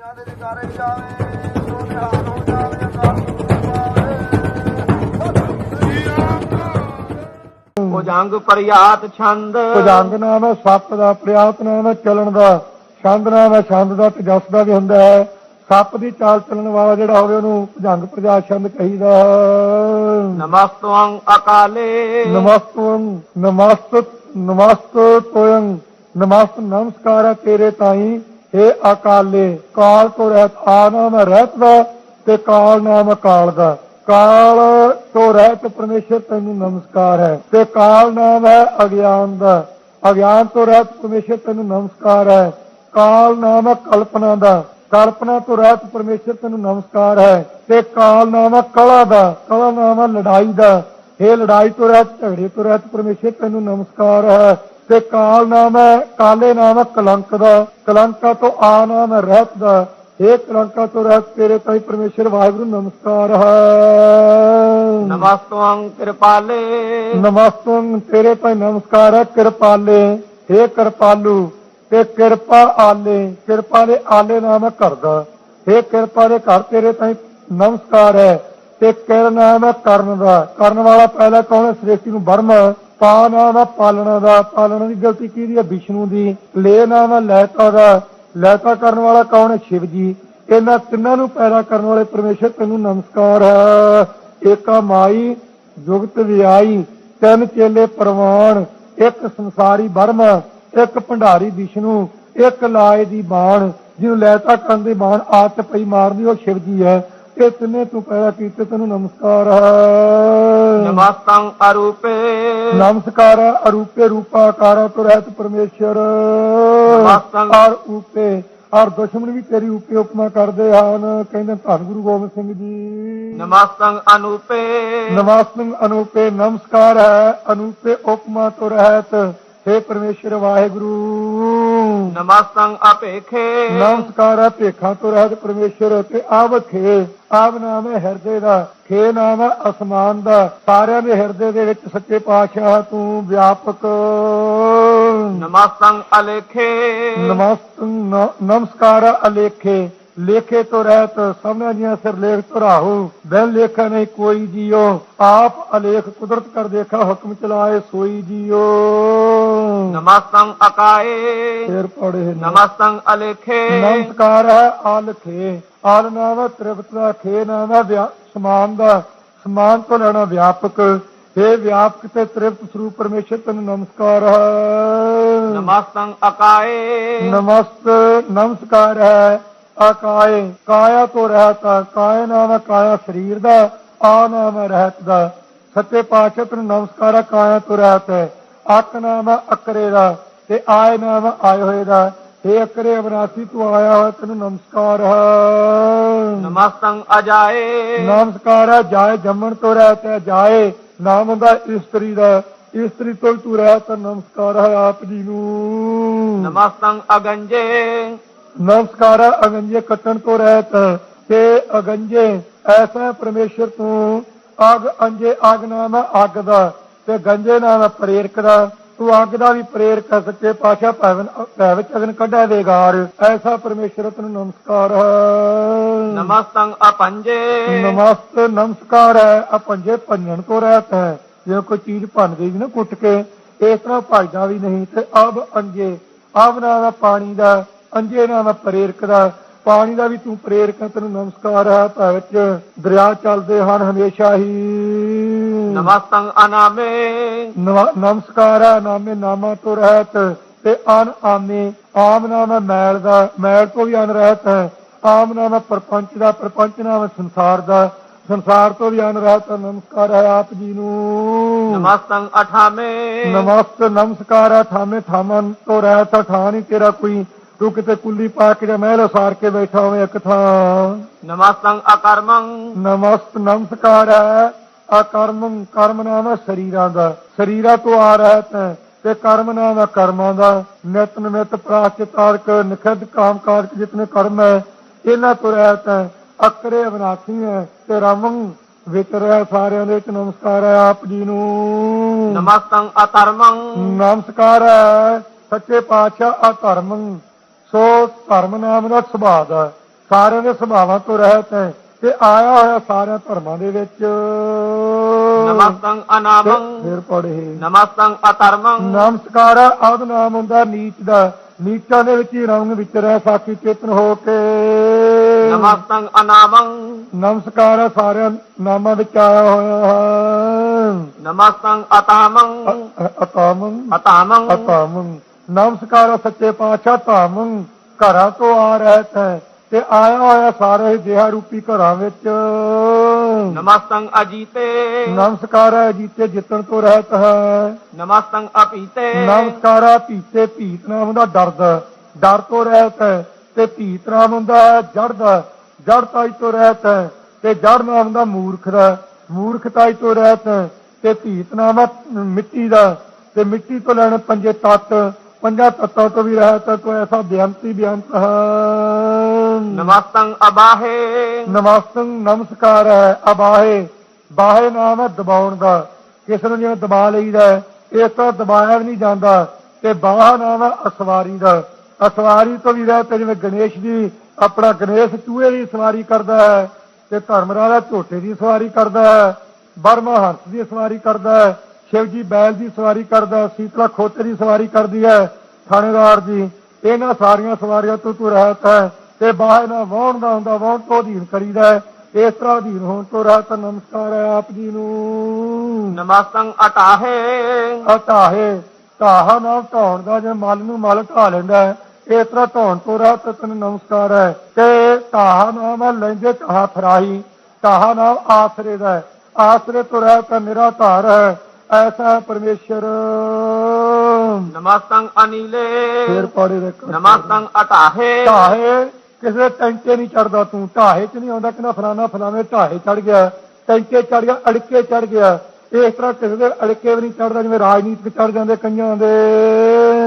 ਦੁਨੀਆ ਦੇ ਜਕਾਰੇ ਜਾਵੇ ਸੋ ਨਿਹਾਲ ਹੋ ਜਾਵੇ ਅਕਾਲ ਭੁਜੰਗ ਪ੍ਰਿਆਤ ਛੰਦ। ਭੁਜੰਗ ਨਾਮ ਹੈ ਸੱਪ ਦਾ ਪ੍ਰਿਆਤ ਨਾਮ ਹੈ ਚੱਲਣ ਦਾ। ਛੰਦ ਨਾਮ ਹੈ ਛੰਦ ਦਾ ਤੇ ਜਸ ਦਾ ਵੀ ਹੁੰਦਾ ਹੈ। ਸੱਪ ਦੀ ਚਾਲ ਚੱਲਣ ਵਾਲਾ ਜਿਹੜਾ ਹੋਵੇ ਉਹਨੂੰ ਭੁਜੰਗ ਪ੍ਰਜਾ ਛੰਦ ਕਹੀਦਾ ਨਮਸਤਵੰ ਅਕਾਲੇ। ਨਮਸਤਵੰ ਨਮਸਤ ਨਮਸਤ ਤੋਯੰ ਨਮਸਤ ਨਮਸਕਾਰ ਹੈ ਤੇਰੇ ਤਾਈ। हे ਅਕਾਲੇ, ਕਾਲ ਤੋਂ ਰਹਿਤ ਆ ਰਹਿਤ ਦਾ ਤੇ ਕਾਲ ਨਾਮ ਅਕਾਲ ਦਾ। ਕਾਲ ਤੋਂ ਰਹਿਤ ਪਰਮੇਸ਼ਰ ਤੈਨੂੰ ਨਮਸਕਾਰ ਹੈ ਤੇ ਕਾਲ ਨਾਮ ਹੈ ਅਗਿਆਨ ਦਾ। ਅਗਿਆਨ ਤੋਂ ਰਹਿਤ ਪਰਮੇਸ਼ਰ ਤੈਨੂੰ ਨਮਸਕਾਰ ਹੈ। ਕਾਲ ਨਾਮ ਹੈ ਕਲਪਨਾ ਦਾ। ਕਲਪਨਾ ਤੋਂ ਰਹਿਤ ਪਰਮੇਸ਼ਰ ਤੈਨੂੰ ਨਮਸਕਾਰ ਹੈ ਤੇ ਕਾਲ ਨਾਮ ਹੈ ਕਲਾ ਦਾ। ਕਲਾ ਨਾਮ ਹੈ ਲੜਾਈ ਦਾ। ਇਹ ਲੜਾਈ ਤੋਂ ਰਹਿਤ, ਝਗੜੇ ਤੋਂ ਰਹਿਤ ਪਰਮੇਸ਼ਰ ਤੈਨੂੰ ਨਮਸਕਾਰ ਹੈ। ਤੇ ਕਾਲ ਨਾਮ ਹੈ ਕਾਲੇ ਨਾਮ ਹੈ ਕਲੰਕ ਦਾ ਕਲੰਕਾ ਤੋਂ ਆ ਨਾਮ ਹੈ ਰਹਿਤ ਦਾ। ਇਹ ਕਲੰਕਾ ਤੋਂ ਰਹਿਤ ਤੇਰੇ ਤਾਈ ਪਰਮੇਸ਼ਰ ਵਾਹਿਗੁਰੂ ਨਮਸਕਾਰ ਹੈ। ਨਮਸਤਵੰ ਕਿਰਪਾਲੇ। ਨਮਸਤੰ ਤੇਰੇ ਤਾਈ ਨਮਸਕਾਰ ਹੈ ਕਿਰਪਾਲੇ। हे ਕਿਰਪਾਲੂ ਤੇ ਕਿਰਪਾ ਆਲੇ ਕਿਰਪਾ ਦੇ ਆਲੇ ਨਾਮ ਹੈ ਘਰ ਦਾ। हे ਕਿਰਪਾ ਦੇ ਘਰ ਤੇਰੇ ਤਾਈ ਨਮਸਕਾਰ ਹੈ ਤੇ ਕਿਰ ਨਾਮ ਹੈ ਕਰਨ ਦਾ। ਕਰਨ ਵਾਲਾ ਪਹਿਲਾ ਕੌਣ ਹੈ? ਸ੍ਰੇਸ਼ਟੀ ਨੂੰ ਬਰਮ ਪਾ ਨਾਮ ਪਾਲਣਾ ਦਾ, ਪਾਲਣਾ ਦੀ ਗਲਤੀ ਕਿਹਦੀ ਹੈ ਵਿਸ਼ਨੂੰ ਦੀ। ਲੈ ਨਾਮ ਲੈਤਾ ਦਾ। ਲੈਤਾ ਕਰਨ ਵਾਲਾ ਕੌਣ ਹੈ? ਸ਼ਿਵ ਜੀ। ਇਹਨਾਂ ਤਿੰਨਾਂ ਨੂੰ ਪੈਦਾ ਕਰਨ ਵਾਲੇ ਪਰਮੇਸ਼ਰ ਤੈਨੂੰ ਨਮਸਕਾਰ ਹੈ। ਏਕਾ ਮਾਈ, ਜੁਗਤ ਵਿਆਈ ਤਿੰਨ ਚੇਲੇ ਪ੍ਰਵਾਨ, ਇੱਕ ਸੰਸਾਰੀ ਬਰਮ ਇੱਕ ਭੰਡਾਰੀ ਵਿਸ਼ਨੂੰ, ਇੱਕ ਲਾਏ ਦੀ ਬਾਣ। ਜਿਹਨੂੰ ਲੈਤਾ ਕਰਨ ਦੀ ਬਾਣ ਆਤ ਪਈ ਮਾਰਦੀ, ਉਹ ਸ਼ਿਵ ਜੀ ਹੈ। ਇਹ ਤਿੰਨੇ ਤੂੰ ਪੈਦਾ ਕੀਤੇ? ਤੈਨੂੰ ਨਮਸਕਾਰ ਹੈ। ਨਮਸਤੰ ਅਰੂਪੇ। ਨਮਸਕਾਰ ਅਰੂਪੇ ਰੂਪਾਕਾਰਾ ਤੋਂ ਰਹਿਤ ਪਰਮੇਸ਼ਰ। ਨਮਸਤੰ। ਔਰ ਉਪੇ ਔਰ ਦੁਸ਼ਮਣ ਵੀ ਤੇਰੀ ਉਪੇ ਉਪਮਾ ਕਰਦੇ ਹਨ। ਕਹਿੰਦੇ ਧੰਨ ਗੁਰੂ ਗੋਬਿੰਦ ਸਿੰਘ ਜੀ। ਨਮਸਤੰ ਅਨੂਪੇ। ਨਮਸਤੰ ਅਨੂਪੇ ਨਮਸਕਾਰ ਹੈ। ਅਨੂਪੇ ਉਪਮਾ ਤੋਂ ਰਹਿਤ हे ਪਰਮੇਸ਼ਰ ਵਾਹਿਗੁਰੂ। ਨਮਸਤੰ ਅਪੇਖੇ ਨਮਸਕਾਰ ਭੇਖਾਂ ਤੋਂ ਰਹਿਤ ਪਰਮੇਸ਼ਰ ਤੇ ਆਵ ਖੇ। ਆਵ ਨਾਮ ਹੈ ਹਿਰਦੇ ਦਾ ਖੇ ਨਾਮ ਹੈ ਅਸਮਾਨ ਦਾ। ਸਾਰਿਆਂ ਦੇ ਹਿਰਦੇ ਦੇ ਵਿੱਚ ਸੱਚੇ ਪਾਤਸ਼ਾਹ ਤੂੰ ਵਿਆਪਕ। ਨਮਸਤੰ ਅਲੇਖੇ। ਨਮਸਤ ਨਮਸਕਾਰ ਅਲੇਖੇ। ਲੇਖੇ ਤੋਂ ਰਹਿਤ ਸਭਨਾਂ ਦੀਆਂ ਸਿਰਲੇਖ ਧਰਾਹੂ ਬਿਨ ਲੇਖਾ ਨਹੀਂ ਕੋਈ ਜੀਓ। ਆਪ ਅਲੇਖ ਕੁਦਰਤ ਕਰ ਦੇਖਾ ਹੁਕਮ ਚਲਾਏ ਸੋਈ ਜੀਓ। ਨਮਸਤੰ ਅਕਾਏ। ਫੇਰ ਪੜੇ ਨਮਸਤੰ ਅਲੇਖੇ। ਨਮਸਕਾਰ ਹੈ ਆਲਖੇ ਆਲ ਨਾਮ ਤ੍ਰਿਪਤ ਦਾ ਖੇ ਨਾਮ ਵਿਆ- ਸਮਾਨ ਦਾ। ਸਮਾਨ ਤੋਂ ਲੈਣਾ ਵਿਆਪਕ। ਇਹ ਵਿਆਪਕ ਤੇ ਤ੍ਰਿਪਤ ਸਰੂਪ ਪਰਮੇਸ਼ਰ ਤੈਨੂੰ ਨਮਸਕਾਰ ਹੈ। ਨਮਸਤੰ ਅਕਾਏ। ਨਮਸਤ ਨਮਸਕਾਰ ਹੈ। ਅਕਾਏ ਕਾਇਆ ਤੋਂ ਰਹਿਤ ਹੈ। ਕਾਇਆ ਨਾਮ ਕਾਇਆ ਸਰੀਰ ਦਾ ਆ ਨਾਮ ਰਹਿਤ ਦਾ। ਸੱਚੇ ਪਾਤਸ਼ਾਹ ਤੈਨੂੰ ਨਮਸਕਾਰ ਹੈ ਕਾਇਆ ਤੋਂ ਰਹਿਤ ਹੈ। ਅਕ ਨਾਮ ਅਕਰੇ ਦਾ ਤੇ ਆਏ ਨਾਮ ਆਏ ਹੋਏ ਦਾ। ਅਕਰੇ ਅਬਰਾਸੀ ਤੂੰ ਆਇਆ ਹੋਇਆ ਤੈਨੂੰ ਨਮਸਕਾਰ ਹੈ ਨਮਸਤੰ ਅਜਾਏ। ਨਮਸਕਾਰ ਹੈ ਜਾਏ ਜੰਮਣ ਤੋਂ ਰਹਿਤ ਹੈ ਜਾਏ ਨਾਮ ਹੁੰਦਾ ਇਸਤਰੀ ਦਾ। ਇਸਤਰੀ ਤੋਂ ਤੂੰ ਰਹਿਤ ਹੈ ਨਮਸਕਾਰ ਹੈ ਆਪ ਜੀ ਨੂੰ। ਨਮਸਤੰ ਅਗੰਜੇ। ਨਮਸਕਾਰ ਅਗੰਜੇ ਕੱਟਣ ਤੋਂ ਰਹਿਤ ਤੇ ਅਗੰਜੇ ਐਸਾ ਪ੍ਰਮੇਸ਼ਰ ਤੂੰ ਅਗ ਅੰਜੇ ਅਗ ਨਾਮ ਅੱਗ ਦਾ ਤੇ ਗੰਜੇ ਨਾਮ ਪ੍ਰੇਰਕ ਦਾ ਤੂੰ ਅੱਗ ਦਾ ਵੀ ਪ੍ਰੇਰਕ ਹੈ ਸੱਚੇ ਪਾਤਸ਼ਾਹ ਭਵਨ ਭੈ ਵਿੱਚ ਅਗਨ ਕੱਢਿਆ ਦੇਗਾਰ ਐਸਾ ਪ੍ਰਮੇਸ਼ਰ ਤੈਨੂੰ ਨਮਸਕਾਰ ਨਮਸਤੰ ਅਪੰਜੇ। ਨਮਸਤ ਨਮਸਕਾਰ ਹੈ ਆ ਪੰਜੇ ਭੰਜਣ ਤੋਂ ਰਹਿਤ ਹੈ। ਜੇ ਕੋਈ ਚੀਜ਼ ਭੰਨ ਗਈ ਨਾ ਕੁੱਟ ਕੇ ਇਸ ਤਰ੍ਹਾਂ ਭਜਦਾ ਵੀ ਨਹੀਂ ਤੇ ਅਬ ਅੰਜੇ ਨਾਮ ਹੈ ਪਾਣੀ ਦਾ ਅੰਜੇ ਨਾਮ ਹੈ ਪ੍ਰੇਰਕ ਦਾ ਪਾਣੀ ਦਾ ਵੀ ਤੂੰ ਪ੍ਰੇਰਕ ਹੈ ਤੈਨੂੰ ਨਮਸਕਾਰ ਹੈ ਭੈ ਵਿੱਚ ਦਰਿਆ ਚੱਲਦੇ ਹਨ ਹਮੇਸ਼ਾ ਹੀ। ਨਮਸਤੰ ਅਨਾਮੇ। ਨਮਸਕਾਰ ਹੈ ਨਾਮੇ ਨਾਮਾ ਤੋਂ ਰਹਿਤ ਤੇ ਅਨ ਆਮੇ। ਆਮ ਨਾਮ ਹੈ ਮੈਲ ਦਾ ਮੈਲ ਤੋਂ ਵੀ ਅਨ ਰਹਿਤ ਹੈ। ਆਮ ਨਾਮ ਹੈ ਪ੍ਰਪੰਚ ਦਾ ਪ੍ਰਪੰਚ ਨਾਮ ਹੈ ਸੰਸਾਰ ਦਾ। ਸੰਸਾਰ ਤੋਂ ਵੀ ਅਨ ਰਹਿਤ ਨਮਸਕਾਰ ਹੈ ਆਪ ਜੀ ਨੂੰ। ਨਮਸਤੰ ਅਠਾਮੇ। ਨਮਸਤ ਨਮਸਕਾਰ ਹੈ ਥਾਮੇ ਥਾਮਨ ਤੋਂ ਰਹਿਤ ਹੈ ਠਾਂ ਨਹੀਂ ਤੇਰਾ ਕੋਈ ਤੂੰ ਕਿਤੇ ਕੁੱਲੀ ਪਾ ਕੇ ਜਾਂ ਮਹਿਲ ਉਸਾਰ ਕੇ ਬੈਠਾ ਹੋਵੇ ਇੱਕ ਥਾਂ। ਨਮਸਤੰ ਅਕਰਮੰ। ਨਮਸਤ ਨਮਸਕਾਰ ਹੈ। ਅਕਰਮ ਕਰਮ ਨਾਮ ਹੈ ਸਰੀਰਾਂ ਦਾ। ਸਰੀਰਾਂ ਤੋਂ ਆ ਰਹਿਤ ਹੈ ਤੇ ਕਰਮ ਨਾਮ ਹੈ ਕਰਮਾਂ ਦਾ। ਨਿਤ ਨਿਮਿਤ ਪ੍ਰਾਚਿਤਾਰਕ ਨਿਖਿਧ ਕਾਮ ਕਾਰਕ ਜਿਤਨੇ ਕਰਮ ਹੈ ਇਹਨਾਂ ਤੋਂ ਰਹਿਤ ਹੈ ਅਕਰੇ ਅਬਨਾਸੀ ਹੈ ਤੇ ਰਾਮੰ ਵਿਤਰ ਹੈ ਸਾਰਿਆਂ ਦੇ ਵਿੱਚ ਨਮਸਕਾਰ ਹੈ ਆਪ ਜੀ ਨੂੰ। ਨਮਸਤੰ ਅਤਰਮੰ ਨਮਸਕਾਰ ਹੈ। ਸੱਚੇ ਪਾਤਸ਼ਾਹ ਅਧਰਮ ਸੋ ਧਰਮ ਨਾਮ ਦਾ ਸੁਭਾਅ ਦਾ ਸਾਰਿਆਂ ਦੇ ਸੁਭਾਵਾਂ ਤੋਂ ਰਹਿਤ ਹੈ ਤੇ ਆਇਆ ਹੋਇਆ ਸਾਰਿਆਂ ਧਰਮਾਂ ਦੇ ਵਿੱਚ। ਨਮਸਤੰ ਅਨਾਮੰ। ਫਿਰ ਪੜੇ ਨਮਸਤੰ ਅਧਰਮੰ। ਨਮਸਕਾਰ ਆਦ ਨਾਮ ਹੁੰਦਾ ਨੀਚ ਦਾ। ਨੀਚਾਂ ਦੇ ਵਿੱਚ ਹੀ ਰੰਗ ਵਿੱਚ ਰਹਿ ਸਾਖੀ ਚੇਤਨ ਹੋ ਕੇ। ਨਮਸਤੰ ਅਨਾਮੰ। ਨਮਸਕਾਰ ਸਾਰਿਆਂ ਨਾਮਾਂ ਵਿੱਚ ਆਇਆ ਹੋਇਆ ਹੈ। ਨਮਸਤੰ ਅਤਾਮੰ। ਅਤਾਮੰ। ਅਤਾਮੰ। ਅਤਾਮੰ। ਨਮਸਕਾਰ ਸੱਚੇ ਪਾਤਸ਼ਾਹ ਧਾਮੰ ਘਰਾਂ ਤੋਂ ਆ ਰਹਿਤ ਹੈ ਤੇ ਆਇਆ ਹੋਇਆ ਸਾਰੇ ਜਿਹਾ ਰੂਪੀ ਘਰਾਂ ਵਿੱਚ। ਨਮਸਤੰ ਅਜੀਤੇ। ਨਮਸਕਾਰ ਹੈ ਜੀਤੇ ਜਿੱਤਣ ਤੋਂ ਰਹਿਤ ਹੈ ਨਮਸਤੰ ਅਪੀਤੇ ਨਮਸਕਾਰ ਹੈ ਭੀਤੇ ਨਾਮ ਹੁੰਦਾ ਡਰਦ ਡਰ ਤੋਂ ਰਹਿਤ ਹੈ ਤੇ ਭੀਤ ਨਾਮ ਹੁੰਦਾ ਹੈ ਜੜ ਦਾ ਜੜਤਾਈ ਤੋਂ ਰਹਿਤ ਹੈ ਤੇ ਜੜ ਨਾਮ ਹੁੰਦਾ ਮੂਰਖ ਦਾ ਮੂਰਖਤਾਈ ਤੋਂ ਰਹਿਤ ਹੈ ਤੇ ਭੀਤ ਨਾਮ ਮਿੱਟੀ ਦਾ ਤੇ ਮਿੱਟੀ ਤੋਂ ਲੈਣ ਪੰਜੇ ਤੱਤ ਪੰਜਾਂ ਤੱਤਾਂ ਤੋਂ ਵੀ ਹੈ ਤੋ ਐਸਾ ਬੇਅੰਤੀ ਬੇਅੰਤ ਹੈ। ਨਮਸਤੰ ਅਬਾਹੇ। ਨਮਸਤੰ ਨਮਸਕਾਰ ਹੈ ਅਬਾਹੇ। ਬਾਹੇ ਨਾਮ ਹੈ ਦਬਾਉਣ ਦਾ। ਕਿਸ ਨੂੰ ਜਿਵੇਂ ਦਬਾ ਲਈਦਾ ਇਸ ਤਰ੍ਹਾਂ ਦਬਾਇਆ ਵੀ ਨਹੀਂ ਜਾਂਦਾ। ਤੇ ਬਾਹ ਨਾਮ ਹੈ ਅਸਵਾਰੀ ਦਾ। ਅਸਵਾਰੀ ਤੋਂ ਵੀ ਰਹਿ ਤੇ ਜਿਵੇਂ ਗਣੇਸ਼ ਜੀ ਆਪਣਾ ਗਣੇਸ਼ ਚੂਹੇ ਦੀ ਸਵਾਰੀ ਕਰਦਾ ਹੈ ਤੇ ਧਰਮਰਾਜਾ ਝੋਟੇ ਦੀ ਸਵਾਰੀ ਕਰਦਾ ਹੈ ਬਰਮਾ ਹੰਸ ਦੀ ਸਵਾਰੀ ਕਰਦਾ ਹੈ ਸ਼ਿਵ ਜੀ ਬੈਲ ਦੀ ਸਵਾਰੀ ਕਰਦਾ ਸੀਤਲਾ ਖੋਤੇ ਦੀ ਸਵਾਰੀ ਕਰਦੀ ਹੈ ਥਾਣੇਦਾਰ ਜੀ। ਇਹਨਾਂ ਸਾਰੀਆਂ ਸਵਾਰੀਆਂ ਤੋਂ ਤੂੰ ਰਹਿਤ ਹੈ ਤੇ ਬਾਹਰ ਨਾ ਵਾਹਣ ਦਾ ਹੁੰਦਾ ਵਾਹਣ ਤੋਂ ਅਧੀਨ ਕਰੀਦਾ ਇਸ ਤਰ੍ਹਾਂ ਅਧੀਨ ਹੋਣ ਤੋਂ ਰਹਿਤ ਨਮਸਕਾਰ ਹੈ ਆਪ ਜੀ ਨੂੰ। ਨਮਸਤੰ ਅਟਾਹੇ। ਅਟਾਹੇ ਢਾਹਾ ਨਾਲ ਢਾਉਣ ਦਾ ਜੇ ਮਲ ਨੂੰ ਮਲ ਢਾ ਲੈਂਦਾ ਇਸ ਤਰ੍ਹਾਂ ਢਾਉਣ ਤੋਂ ਰਹਿਤ ਤੈਨੂੰ ਨਮਸਕਾਰ ਹੈ। ਤੇ ਢਾਹਾ ਨਾਮ ਲੈਂਦੇ ਢਾਹਾ ਫਰਾਹੀ ਢਾਹਾ ਨਾਮ ਆਸਰੇ ਦਾ ਆਸਰੇ ਤੋਂ ਰਹਿਤ ਨਿਰਾਧਾਰ ਹੈ। ਐਸਾ ਪਰਮੇਸ਼ਰ। ਨਮਸਤੰ ਅਨੀਲੇ। ਫੇਰ ਪਾੜੇ ਦੇ ਨਮਸਤੰ ਅਟਾਹੇ। ਢਾਹੇ ਕਿਸੇ ਟੈਂਕੇ ਨਹੀਂ ਚੜਦਾ ਤੂੰ। ਢਾਹੇ 'ਚ ਨਹੀਂ ਆਉਂਦਾ ਕਿ ਨਾ ਫਲਾਣਾ ਫਲਾਣੇ ਢਾਹੇ ਚੜ ਗਿਆ। ਟੈਂਕੇ ਚੜ ਗਿਆ ਅੜਕੇ ਚੜ ਗਿਆ। ਇਸ ਤਰ੍ਹਾਂ ਕਿਸੇ ਦੇ ਅੜਕੇ ਵੀ ਨਹੀਂ ਚੜਦਾ ਜਿਵੇਂ ਰਾਜਨੀਤਿਕ ਚੜ ਜਾਂਦੇ ਕਈਆਂ ਦੇ।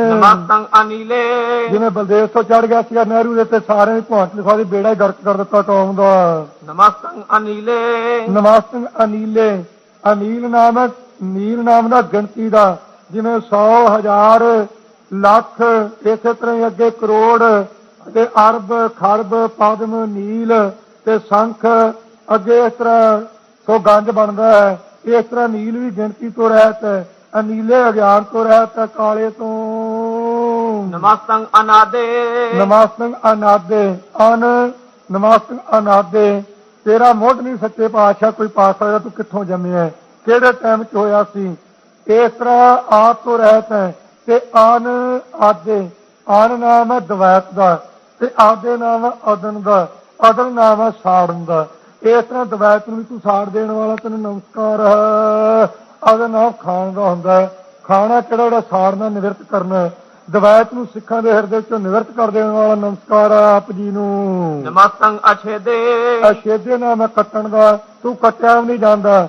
ਨਮਸਤੰ ਅਨੀਲੇ। ਜਿਵੇਂ ਬਲਦੇਵ ਤੋਂ ਚੜ ਗਿਆ ਸੀਗਾ ਨਹਿਰੂ ਦੇ ਤੇ ਸਾਰਿਆਂ ਦੀ ਭਾਂਤ ਲਿਖਾ ਦੀ ਬੇੜਾ ਹੀ ਗਰਕ ਕਰ ਦਿੱਤਾ ਕੌਮ ਦਾ। ਨਮਸਤੰ ਅਨੀਲੇ। ਨਮਸਤੰ ਅਨੀਲੇ। ਅਨੀਲ ਨਾਮ ਹੈ ਨੀਲ ਨਾਮ ਦਾ ਗਿਣਤੀ ਦਾ ਜਿਵੇਂ 100 ਹਜ਼ਾਰ ਲੱਖ ਇਸੇ ਤਰ੍ਹਾਂ ਹੀ ਅੱਗੇ ਕਰੋੜ ਤੇ ਅਰਬ ਖਰਬ ਪਦਮ ਨੀਲ ਤੇ ਸੰਖ ਅੱਗੇ ਇਸ ਤਰ੍ਹਾਂ ਸੋ ਗੰਜ ਬਣਦਾ ਹੈ। ਇਸ ਤਰ੍ਹਾਂ ਨੀਲ ਵੀ ਗਿਣਤੀ ਤੋਂ ਰਹਿਤ ਹੈ ਅਨੀਲੇ ਅਗਿਆਨ ਤੋਂ ਰਹਿਤ ਹੈ ਕਾਲੇ ਤੋਂ। ਨਮਸਤੰ ਅਨਾਦੇ। ਨਮਸਤੰ ਅਨਾਦੇ ਅਨ ਨਮਸਤੰ ਅਨਾਦੇ। ਤੇਰਾ ਮੁੱਢ ਨਹੀਂ ਸੱਚੇ ਪਾਤਸ਼ਾਹ ਕੋਈ ਪਾ ਸਕਦਾ ਤੂੰ ਕਿੱਥੋਂ ਜੰਮਿਆ ਹੈ? ਕਿਹੜੇ ਟਾਈਮ 'ਚ ਹੋਇਆ ਸੀ? ਇਸ ਤਰ੍ਹਾਂ ਆਪ ਤੋਂ ਰਹਿਤ ਹੈ ਤੇ ਅਨ ਆਦੇ ਅਨ ਨਾਮ ਹੈ ਦਵੈਤ ਦਾ ਤੇ ਆਦੇ ਨਾਮ ਹੈ ਅਦਨ ਦਾ ਅਦਨ ਨਾਮ ਹੈ ਸਾੜਨ ਦਾ। ਇਸ ਤਰ੍ਹਾਂ ਦਵੈਤ ਨੂੰ ਵੀ ਤੂੰ ਸਾੜ ਦੇਣ ਵਾਲਾ ਤੈਨੂੰ ਨਮਸਕਾਰ ਅਦਨ ਨਾਮ ਖਾਣ ਦਾ ਹੁੰਦਾ ਹੈ ਖਾਣਾ ਕਿਹੜਾ ਜਿਹੜਾ ਸਾੜਨਾ ਨਿਵਰਤ ਕਰਨਾ ਹੈ? ਦਵੈਤ ਨੂੰ ਸਿੱਖਾਂ ਦੇ ਹਿਰਦੇ ਵਿੱਚੋਂ ਨਿਵਰਤ ਕਰ ਦੇਣ ਵਾਲਾ ਨਮਸਕਾਰ ਆਪ ਜੀ ਨੂੰ। ਨਮਸਤੰ ਅਛੇਦੇ। ਅਸ਼ੇਦੇ ਨਾਮ ਹੈ ਕੱਟਣ ਦਾ। ਤੂੰ ਕੱਟਿਆ ਵੀ ਨਹੀਂ ਜਾਂਦਾ।